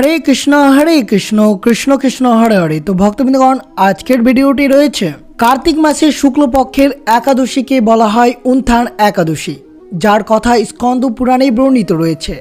হরে কৃষ্ণ হরে কৃষ্ণ কৃষ্ণ কৃষ্ণ, হরে হরে। তো ভক্তবৃন্দগণ, আজকের ভিডিওটি রয়েছে কার্তিক মাসের শুক্লপক্ষের একাদশীকে বলা হয় উত্থান একাদশী, যার কথা স্কন্দ পুরাণে বর্ণিত রয়েছে।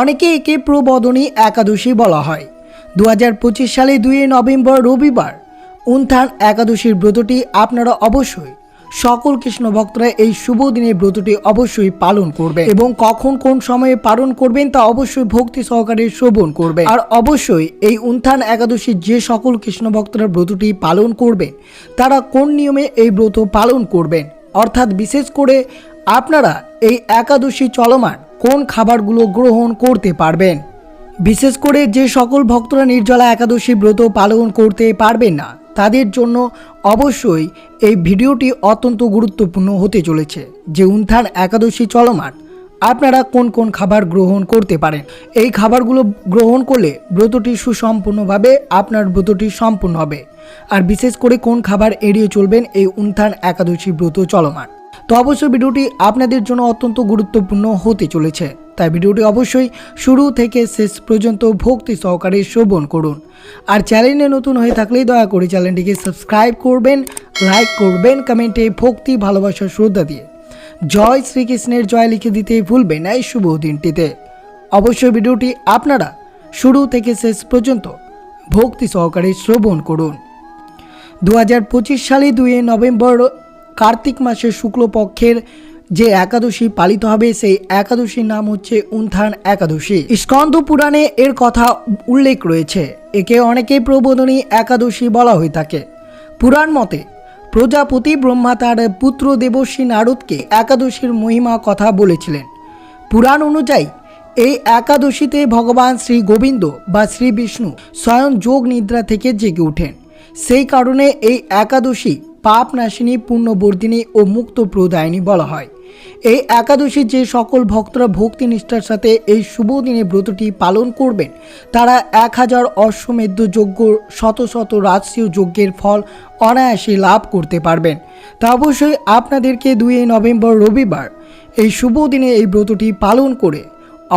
অনেকে একে প্রবদনী একাদশী বলা হয়। দু হাজার পঁচিশ সালে দুই নভেম্বর রবিবার উত্থান একাদশীর ব্রতটি আপনারা অবশ্যই সকল কৃষ্ণ ভক্তরা এই শুভ দিনে ব্রতটি অবশ্যই পালন করবে। এবং কখন কোন সময়ে পালন করবেন তা অবশ্যই ভক্তি সহকারে শ্রবণ করবে। আর অবশ্যই এই উত্থান একাদশীর যে সকল কৃষ্ণ ভক্তরা ব্রতটি পালন করবেন তারা কোন নিয়মে এই ব্রত পালন করবেন? অর্থাৎ বিশেষ করে আপনারা এই একাদশী চলমান কোন খাবারগুলো গ্রহণ করতে পারবেন? বিশেষ করে যে সকল ভক্তরা নির্জলা একাদশী ব্রত পালন করতে পারবেন না তাদের জন্য অবশ্যই এই ভিডিওটি অত্যন্ত গুরুত্বপূর্ণ হতে চলেছে। যে উন্থান একাদশী চলমান, আপনারা কোন কোন খাবার গ্রহণ করতে পারেন? এই খাবারগুলো গ্রহণ করলে ব্রতটি সুসম্পূর্ণভাবে আপনার ব্রতটি সম্পূর্ণ হবে। আর বিশেষ করে কোন খাবার এড়িয়ে চলবেন এই উন্থান একাদশী ব্রত চলমান? তো অবশ্যই ভিডিওটি আপনাদের জন্য অত্যন্ত গুরুত্বপূর্ণ হতে চলেছে। তাই ভিডিওটি অবশ্যই শুরু থেকে শেষ পর্যন্ত ভক্তি সহকারে শ্রবণ করুন। আর চ্যানেলে নতুন হয়ে থাকলেই দয়া করে চ্যানেলটিকে সাবস্ক্রাইব করবেন, লাইক করবেন, কমেন্টে ভক্তি, ভালোবাসা, শ্রদ্ধা দিয়ে। জয় শ্রীকৃষ্ণের জয় লিখে দিতে ভুলবেন এই শুভ দিনটিতে। অবশ্যই ভিডিওটি আপনারা শুরু থেকে শেষ পর্যন্ত ভক্তি সহকারে শ্রবণ করুন। দু সালে দুই নভেম্বর কার্তিক মাসের শুক্লপক্ষের যে একাদশী পালিত হবে, সেই একাদশীর নাম হচ্ছে উন্থান একাদশী। স্কন্দ পুরাণে এর কথা উল্লেখ রয়েছে। একে অনেকে প্রবোধনী একাদশী বলা হয়ে থাকে। পুরাণ মতে, প্রজাপতি ব্রহ্মা তার পুত্র দেবশ্রী নারদকে একাদশীর মহিমা কথা বলেছিলেন। পুরাণ অনুযায়ী, এই একাদশীতে ভগবান শ্রী গোবিন্দ বা শ্রী বিষ্ণু স্বয়ং যোগ নিদ্রা থেকে জেগে ওঠেন। সেই কারণে এই একাদশী পাপ নাশিনী, পুণ্যবর্ধিনী ও মুক্ত প্রদায়নী বলা হয়। এই একাদশী যে সকল ভক্তরা ভক্তি নিষ্ঠার সাথে এই শুভ দিনে ব্রতটি পালন করবেন, তারা এক হাজার অশ্বমেধ যজ্ঞ, শত শত রাজসীয় যজ্ঞের ফল অনায়াসে লাভ করতে পারবেন। তা অবশ্যই আপনাদেরকে দুই নভেম্বর রবিবার এই শুভ দিনে এই ব্রতটি পালন করে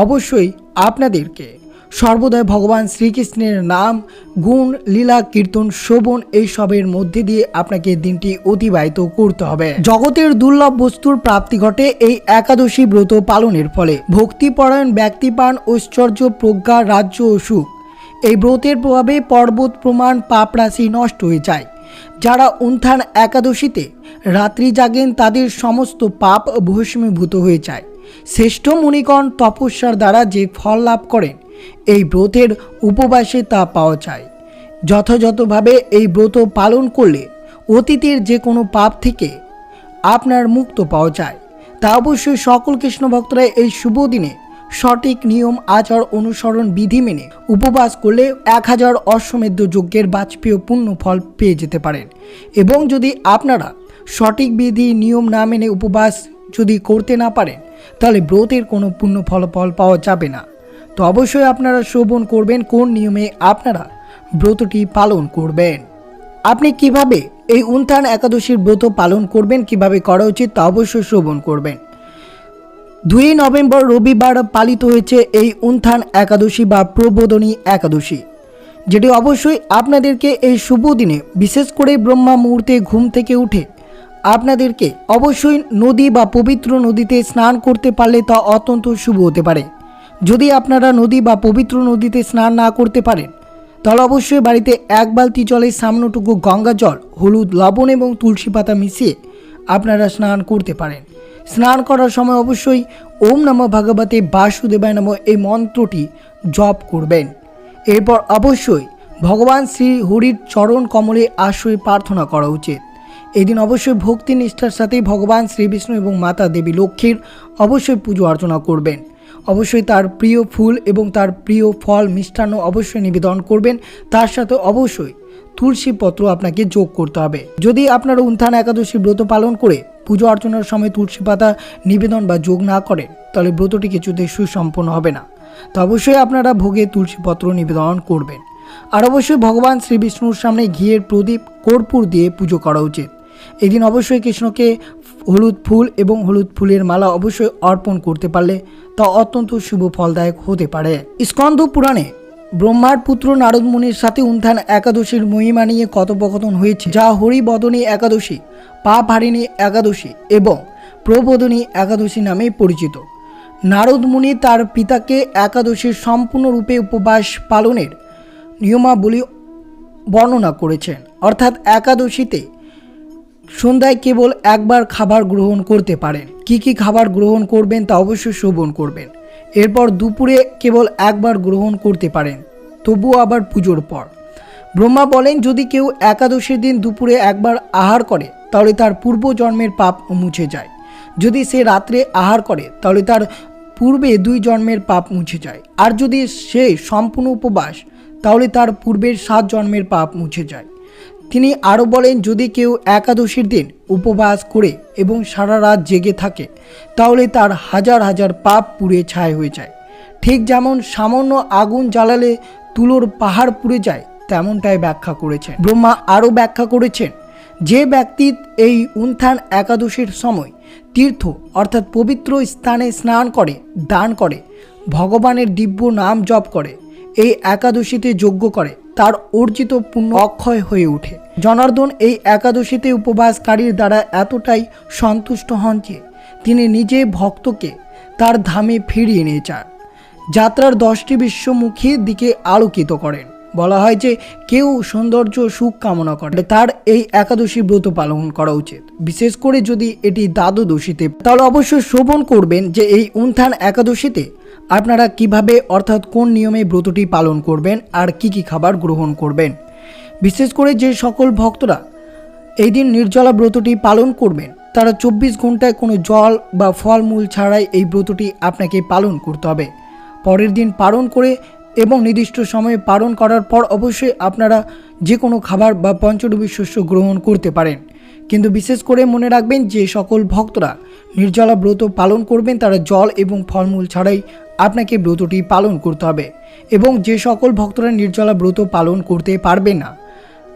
অবশ্যই আপনাদেরকে সর্বদাই ভগবান শ্রীকৃষ্ণের নাম, গুণ, লীলা, কীর্তন, শোভন এইসবের মধ্যে দিয়ে আপনাকে দিনটি অতিবাহিত করতে হবে। জগতের দুর্লভ বস্তুর প্রাপ্তি ঘটে এই একাদশী ব্রত পালনের ফলে। ভক্তিপরায়ণ ব্যক্তি পান ঐশ্বর্য, প্রজ্ঞা, রাজ্য ও সুখ। এই ব্রতের প্রভাবে পর্বত প্রমাণ, পাপ রাশি নষ্ট হয়ে যায়। যারা উন্থান একাদশীতে রাত্রি জাগেন, তাদের সমস্ত পাপ ভস্মীভূত হয়ে যায়। শ্রেষ্ঠ মুনিগণ তপস্যার দ্বারা যে ফল লাভ করেন এই ব্রতের উপবাসে তা পাওয়া যায়। যথাযথভাবে এই ব্রত পালন করলে অতীতের যে কোনো পাপ থেকে আপনার মুক্ত পাওয়া যায়। তা অবশ্যই সকল কৃষ্ণ ভক্তরা এই শুভ দিনে সঠিক নিয়ম, আচার, অনুসরণ, বিধি মেনে উপবাস করলে এক হাজার অশ্বমেধ যজ্ঞের বাজপেয় পূর্ণ ফল পেয়ে যেতে পারেন। এবং যদি আপনারা সঠিক বিধি, নিয়ম না মেনে উপবাস যদি করতে না পারেন, তাহলে ব্রতের কোনো পূর্ণ ফলাফল পাওয়া যাবে না। তো অবশ্যই আপনারা শ্রবণ করবেন কোন নিয়মে আপনারা ব্রতটি পালন করবেন। আপনি কীভাবে এই উন্থান একাদশীর ব্রত পালন করবেন, কীভাবে করা উচিত তা অবশ্যই শ্রবণ করবেন। দুই নভেম্বর রবিবার পালিত হয়েছে এই উন্থান একাদশী বা প্রবোধনী একাদশী, যেটি অবশ্যই আপনাদেরকে এই শুভ দিনে, বিশেষ করে ব্রহ্মা মুহূর্তে ঘুম থেকে উঠে আপনাদেরকে অবশ্যই নদী বা পবিত্র নদীতে স্নান করতে পারলে তা অত্যন্ত শুভ হতে পারে। যদি আপনারা নদী বা পবিত্র নদীতে স্নান না করতে পারেন, তাহলে অবশ্যই বাড়িতে এক বালতি জলে সামনটুকু গঙ্গা জল, হলুদ লবণ এবং তুলসী পাতা মিশিয়ে আপনারা স্নান করতে পারেন। স্নান করার সময় অবশ্যই ওম নম ভগবতে বাসুদেবায় নম এই মন্ত্রটি জপ করবেন। এরপর অবশ্যই ভগবান শ্রী হরির চরণ কমলে আশ্রয় প্রার্থনা করা উচিত। এদিন অবশ্যই ভক্তি নিষ্ঠার সাথে ভগবান শ্রী বিষ্ণু এবং মাতা দেবী লক্ষ্মীর অবশ্যই পুজো অর্চনা করবেন। অবশ্যই তার প্রিয় ফুল এবং তার প্রিয় ফল মিষ্টান্ন অবশ্যই নিবেদন করবেন। তার সাথে অবশ্যই তুলসী পত্র আপনাকে যোগ করতে হবে। যদি আপনারা উত্থান একাদশী ব্রত পালন করে পুজো অর্চনার সময় তুলসী পাতা নিবেদন বা যোগ না করেন, তাহলে ব্রতটি কিছুতেই সুসম্পন্ন হবে না। তো অবশ্যই আপনারা ভোগে তুলসী পত্র নিবেদন করবেন। আর অবশ্যই ভগবান শ্রী বিষ্ণুর সামনে ঘিয়ের প্রদীপ কর্পূর দিয়ে পুজো করা উচিত। এদিন অবশ্যই কৃষ্ণকে হলুদ ফুল এবং হলুদ ফুলের মালা অবশ্যই অর্পণ করতে পারলে তা অত্যন্ত শুভ ফলদায়ক হতে পারে। স্কন্দ পুরাণে ব্রহ্মার পুত্র নারদ মুনির সাথে উত্থান একাদশীর মহিমা নিয়ে কথোপকথন হয়েছে, যা হরিবদনী একাদশী পাপ হারিণী একাদশী এবং প্রবোধনী একাদশী নামে পরিচিত। নারদ মুনি তার পিতাকে একাদশীর সম্পূর্ণরূপে উপবাস পালনের নিয়মাবলী বর্ণনা করেছেন। অর্থাৎ একাদশীতে সন্ধ্যায় কেবল একবার খাবার গ্রহণ করতে পারেন। কি কি খাবার গ্রহণ করবেন তা অবশ্যই শ্রবণ করবেন। এরপর দুপুরে কেবল একবার গ্রহণ করতে পারেন। তবুও আবার পুজোর পর। ব্রহ্মা বলেন, যদি কেউ একাদশীর দিন দুপুরে একবার আহার করে, তাহলে তার পূর্বজন্মের পাপ মুছে যায়। যদি সে রাত্রে আহার করে, তাহলে তার পূর্বে দুই জন্মের পাপ মুছে যায়। আর যদি সে সম্পূর্ণ উপবাস, তাহলে তার পূর্বের সাত জন্মের পাপ মুছে যায়। তিনি আরও বলেন, যদি কেউ একাদশীর দিন উপবাস করে এবং সারা রাত জেগে থাকে, তাহলে তার হাজার হাজার পাপ পুড়ে ছাই হয়ে যায়। ঠিক যেমন সামান্য আগুন জ্বালালে তুলোর পাহাড় পুড়ে যায়, তেমনটাই ব্যাখ্যা করেছেন। ব্রহ্মা আরও ব্যাখ্যা করেছেন, যে ব্যক্তি এই উন্থান একাদশীর সময় তীর্থ অর্থাৎ পবিত্র স্থানে স্নান করে, দান করে, ভগবানের দিব্য নাম জপ করে এই একাদশীতে যজ্ঞ করে, তার অর্জিত পুণ্য অক্ষয় হয়ে ওঠে। জনার্দন এই একাদশীতে উপবাসকারীর দ্বারা এতটাই সন্তুষ্ট হন যে, তিনি নিজে ভক্তকে তার ধামে ফিরিয়ে নিয়ে যান। যাত্রার দশটি বিশ্বমুখী দিকে আলোকিত করেন। বলা হয় যে, কেউ সৌন্দর্য, সুখ কামনা করে। তার এই একাদশী ব্রত পালন করা উচিত। বিশেষ করে যদি এটি দ্বাদশীতে, তাহলে অবশ্যই শ্রবণ করবেন যে, এই উন্থান একাদশীতে আপনারা কীভাবে, অর্থাৎ কোন নিয়মে ব্রতটি পালন করবেন আর কি কি খাবার গ্রহণ করবেন? বিশেষ করে যে সকল ভক্তরা এই দিন নির্জলা ব্রতটি পালন করবেন, তারা চব্বিশ ঘন্টায় কোনো জল বা ফলমূল ছাড়াই এই ব্রতটি আপনাকে পালন করতে হবে। পরের দিন পালন করে এবং নির্দিষ্ট সময়ে পালন করার পর অবশ্যই আপনারা যে কোনো খাবার বা পঞ্চরবি শস্য গ্রহণ করতে পারেন। কিন্তু বিশেষ করে মনে রাখবেন যে সকল ভক্তরা নির্জলা ব্রত পালন করবেন, তারা জল এবং ফলমূল ছাড়াই আপনাকে ব্রতটি পালন করতে হবে। এবং যে সকল ভক্তরা নির্জলা ব্রত পালন করতে পারবে না,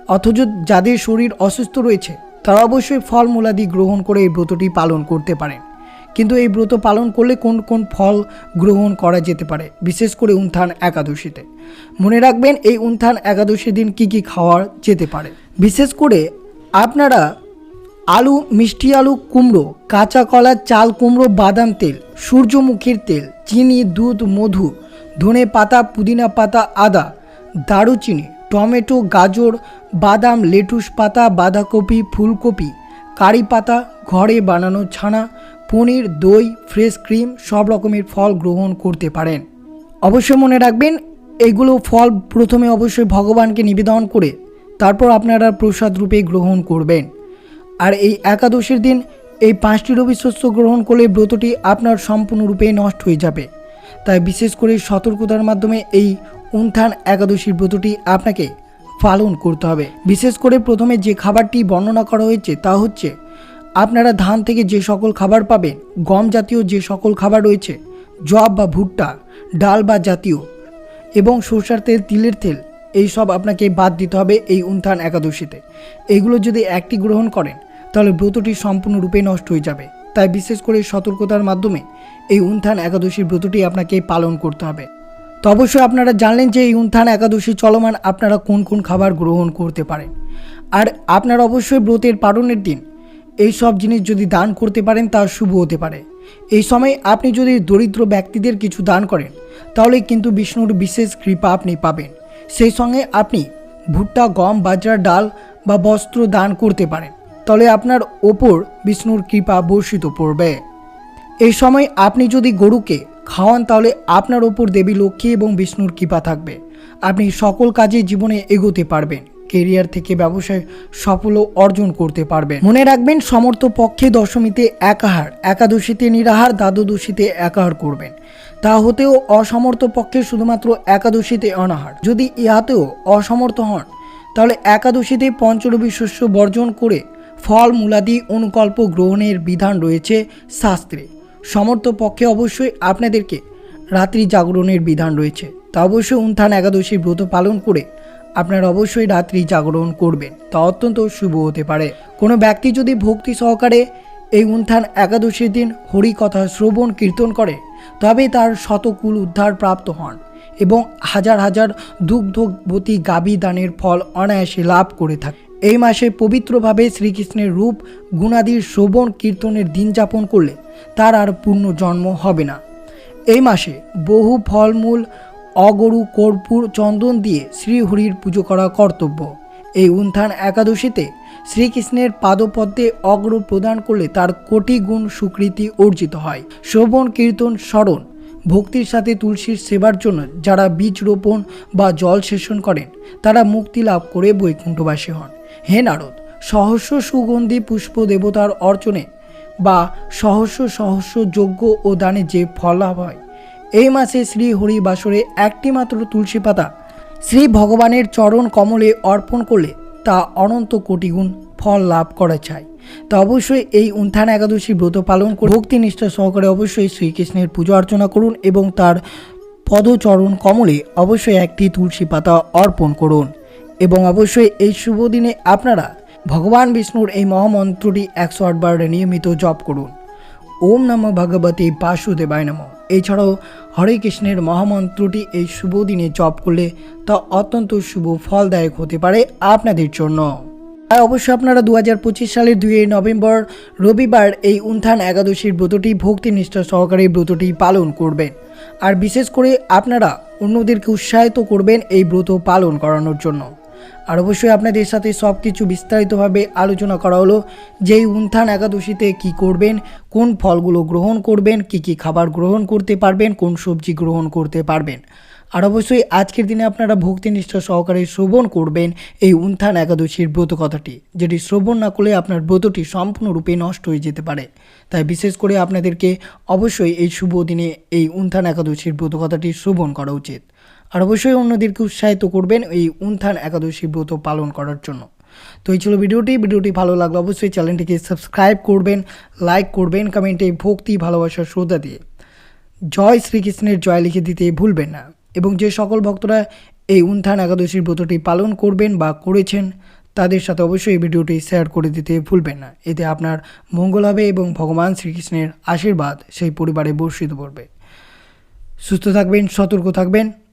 অথচ যাদের শরীর অসুস্থ রয়েছে, তারা অবশ্যই ফলমূলাদি গ্রহণ করে এই ব্রতটি পালন করতে পারেন কিন্তু এই ব্রত পালন করলে কোন কোন ফল গ্রহণ করা যেতে পারে? বিশেষ করে উন্থান একাদশীতে। মনে রাখবেন এই উন্থান একাদশীর দিন কি কি খাওয়া যেতে পারে? বিশেষ করে আপনারা আলু, মিষ্টি আলু, কুমড়ো, কাঁচা কলা, চাল, কুমড়ো, বাদাম তেল, সূর্যমুখীর তেল, চিনি, দুধ, মধু, ধনে পাতা, পুদিনা পাতা, আদা, দারুচিনি, টমেটো, গাজর, বাদাম, লেটুস পাতা, বাঁধাকপি, ফুলকপি, কারি পাতা, ঘরে বানানো ছানা, পনির, দই, ফ্রেশ ক্রিম, সব রকমের ফল গ্রহণ করতে পারেন। অবশ্যই মনে রাখবেন, এগুলো ফল প্রথমে অবশ্যই ভগবানকে নিবেদন করে, তারপর আপনারা প্রসাদ রূপে গ্রহণ করবেন। আর এই একাদশীর দিন এই পাঁচটি রবি শস্য গ্রহণ করলে ব্রতটি আপনার সম্পূর্ণরূপে নষ্ট হয়ে যাবে। তাই বিশেষ করে সতর্কতার মাধ্যমে এই উন্থান একাদশীর ব্রতটি আপনাকে পালন করতে হবে। বিশেষ করে প্রথমে যে খাবারটি বর্ণনা করা হয়েছে তা হচ্ছে, আপনারা ধান থেকে যে সকল খাবার পাবেন, গম জাতীয় যে সকল খাবার রয়েছে, জব বা ভুট্টা, ডাল বা জাতীয় এবং সরষার তেল, তিলের তেল, এই সব আপনাকে বাদ দিতে হবে এই উন্থান একাদশীতে। এইগুলো যদি একটি গ্রহণ করেন তাহলে ব্রতটি সম্পূর্ণরূপে নষ্ট হয়ে যাবে। তাই বিশেষ করে সতর্কতার মাধ্যমে এই উন্থান একাদশীর ব্রতটি আপনাকে পালন করতে হবে। তো অবশ্যই আপনারা জানলেন যে এই উন্থান একাদশী চলমান আপনারা কোন কোন খাবার গ্রহণ করতে পারেন। আর আপনারা অবশ্যই ব্রতের পালনের দিন এই সব জিনিস যদি দান করতে পারেন তা শুভ হতে পারে। এই সময় আপনি যদি দরিদ্র ব্যক্তিদের কিছু দান করেন, তাহলে কিন্তু বিষ্ণুর বিশেষ কৃপা আপনি পাবেন। সেই সঙ্গে আপনি ভুট্টা, গম, বাজরা, ডাল বা বস্ত্র দান করতে পারেন। তাহলে আপনার ওপর বিষ্ণুর কৃপা বর্ষিত পড়বে। এই সময় আপনি যদি গরুকে খাওয়ান, তাহলে আপনার ওপর দেবী লক্ষ্মী এবং বিষ্ণুর কৃপা থাকবে। আপনি সকল কাজে জীবনে এগোতে পারবেন, কেরিয়ার থেকে ব্যবসায় সফল অর্জন করতে পারবেন। মনে রাখবেন, সমর্থ পক্ষে দশমীতে একাহার, একাদশীতে নিরাহার, দ্বাদশীতে একাহার করবেন। তা হতেও অসমর্থ পক্ষে শুধুমাত্র একাদশীতে অনাহার। যদি ইহাতেও অসমর্থ হন, তাহলে একাদশীতে পঞ্চরবি শস্য বর্জন করে ফল মূলাদি অনুকল্প গ্রহণের বিধান রয়েছে শাস্ত্রে। সমর্থ পক্ষে অবশ্যই আপনাদেরকে রাত্রি জাগরণের বিধান রয়েছে। তা অবশ্যই উন্থান একাদশী ব্রত পালন করে আপনারা অবশ্যই রাত্রি জাগরণ করবেন। তা অত্যন্ত শুভ হতে পারে। কোনো ব্যক্তি যদি ভক্তি সহকারে এই উন্থান একাদশীর দিন হরি কথা শ্রবণ কীর্তন করে, তবে তার শতকুল উদ্ধার প্রাপ্ত হন এবং হাজার হাজার দুগ্ধবতী গাবি দানের ফল অনায়াসে লাভ করে থাকে। এই মাসে পবিত্রভাবে শ্রীকৃষ্ণের রূপ, গুণাদির শ্রবণ, কীর্তনের দিন যাপন করলে তার আর পূর্ণ জন্ম হবে না। এই মাসে বহু ফলমূল, অগরু, কর্পূর, চন্দন দিয়ে শ্রীহরির পুজো করা কর্তব্য। এই উন্থান একাদশীতে শ্রীকৃষ্ণের পাদপদ্মে অগ্র প্রদান করলে তার কোটি গুণ সুকৃতি অর্জিত হয়। শ্রবণ, কীর্তন, স্মরণ, ভক্তির সাথে তুলসীর সেবার জন্য যারা বীজ রোপণ বা জল সেচন করেন, তারা মুক্তি লাভ করে বৈকুণ্ঠবাসী হন। হে নারদ, সহস্র সুগন্ধি পুষ্প দেবতার অর্চনে বা সহস্র সহস্র যজ্ঞ ও দানে যে ফল লাভ হয়, এই মাসে শ্রী হরি বাসরে একটি মাত্র তুলসী পাতা শ্রী ভগবানের চরণ কমলে অর্পণ করলে তা অনন্ত কোটিগুণ ফল লাভ করা চাই। তা অবশ্যই এই উত্থান একাদশী ব্রত পালন করে ভক্তি নিষ্ঠা সহকারে অবশ্যই শ্রীকৃষ্ণের পুজো অর্চনা করুন এবং তার পদচরণ কমলে অবশ্যই একটি তুলসী পাতা অর্পণ করুন। এবং অবশ্যই এই শুভ দিনে আপনারা ভগবান বিষ্ণুর এই মহামন্ত্রটি একশো আট আটবার নিয়মিত জপ করুন। ওম নম ভগবতে বাসুদেবায় নম। এছাড়াও হরে কৃষ্ণের মহামন্ত্রটি এই শুভ দিনে জপ করলে তা অত্যন্ত শুভ, ফলদায়ক হতে পারে আপনাদের জন্য। আর অবশ্যই আপনারা দু হাজার পঁচিশ সালের দুই নভেম্বর রবিবার এই উন্থান একাদশীর ব্রতটি ভক্তি নিষ্ঠা সহকারে ব্রতটি পালন করবেন। আর বিশেষ করে আপনারা অন্যদেরকে উৎসাহিত করবেন এই ব্রত পালন করানোর জন্য। আর অবশ্যই আপনাদের সাথে সব কিছু বিস্তারিতভাবে আলোচনা করা হলো যে এই উত্থান একাদশীতে কি করবেন, কোন ফলগুলো গ্রহণ করবেন, কি কি খাবার গ্রহণ করতে পারবেন, কোন সবজি গ্রহণ করতে পারবেন। আর অবশ্যই আজকের দিনে আপনারা ভক্তিনিষ্ঠা সহকারে শ্রবণ করবেন এই উন্থান একাদশীর ব্রত কথাটি, যেটি শ্রবণ না করলে আপনার ব্রতটি সম্পূর্ণরূপে নষ্ট হয়ে যেতে পারে। তাই বিশেষ করে আপনাদেরকে অবশ্যই এই শুভ দিনে এই উন্থান একাদশীর ব্রত কথাটি শ্রবণ করা উচিত। আর অবশ্যই অন্যদেরকে উৎসাহিত করবেন এই উন্থান একাদশী ব্রত পালন করার জন্য। তো এই ছিল ভিডিওটি। ভিডিওটি ভালো লাগলে অবশ্যই চ্যানেলটিকে সাবস্ক্রাইব করবেন, লাইক করবেন, কমেন্টে ভক্তি ভালোবাসার শ্রদ্ধা দিয়ে। জয় শ্রীকৃষ্ণের জয় লিখে দিতে ভুলবেন না এবং যে সকল ভক্তরা এই উন্থান একাদশীর ব্রতটি পালন করবেন বা করেছেন, তাদের সাথে অবশ্যই এই ভিডিওটি শেয়ার করে দিতে ভুলবেন না। এতে আপনার মঙ্গল হবে এবং ভগবান শ্রীকৃষ্ণের আশীর্বাদ সেই পরিবারে বর্ষিত পড়বে সুস্থ থাকবেন, সতর্ক থাকবেন।